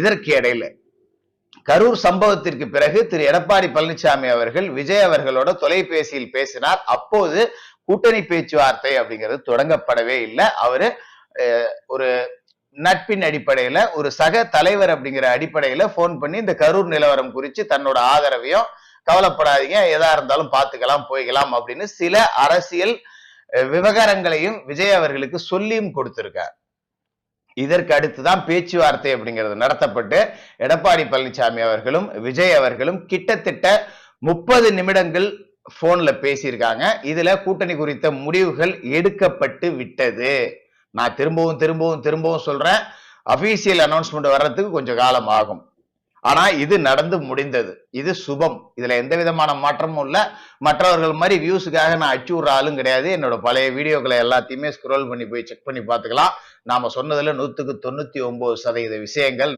இதற்கு இடையில கரூர் சம்பவத்திற்கு பிறகு திரு எடப்பாடி பழனிசாமி அவர்கள் விஜய் அவர்களோட தொலைபேசியில் பேசினார். அப்போது கூட்டணி பேச்சுவார்த்தை அப்படிங்கிறது தொடங்கப்படவே இல்லை. அவரு ஒரு நட்பின் அடிப்படையில ஒரு சக தலைவர் அப்படிங்கிற அடிப்படையில போன் பண்ணி இந்த கரூர் நிலவரம் குறித்து தன்னோட ஆதரவையும் கவலைப்படாதீங்க. எதா இருந்தாலும் பார்த்துக்கலாம் போய்க்கலாம் அப்படின்னு சில அரசியல் விவகாரங்களையும் விஜய் அவர்களுக்கு சொல்லியும் கொடுத்திருக்கார். இதற்கு அடுத்துதான் பேச்சுவார்த்தை அப்படிங்கிறது நடத்தப்பட்டு எடப்பாடி பழனிசாமி அவர்களும் விஜய் அவர்களும் கிட்டத்தட்ட முப்பது நிமிடங்கள் போன்ல பேசியிருக்காங்க. இதுல கூட்டணி குறித்த முடிவுகள் எடுக்கப்பட்டு விட்டது. நான் திரும்பவும் திரும்பவும் திரும்பவும் சொல்றேன். அபிஷியல் அனௌன்ஸ்மெண்ட் வர்றதுக்கு கொஞ்சம் காலம் ஆகும். ஆனா இது நடந்து முடிந்தது. இது சுபம். இதுல எந்த விதமான மாற்றமும் இல்ல. மற்றவர்கள் மாதிரி வியூஸுக்காக நான் அச்சு விடுற ஆளும் கிடையாது. என்னோட பழைய வீடியோக்களை எல்லாத்தையுமே ஸ்க்ரோல் பண்ணி போய் செக் பண்ணி பார்த்துக்கலாம். நாம சொன்னதுல நூத்துக்கு தொண்ணூத்தி ஒன்பது சதவீத விஷயங்கள்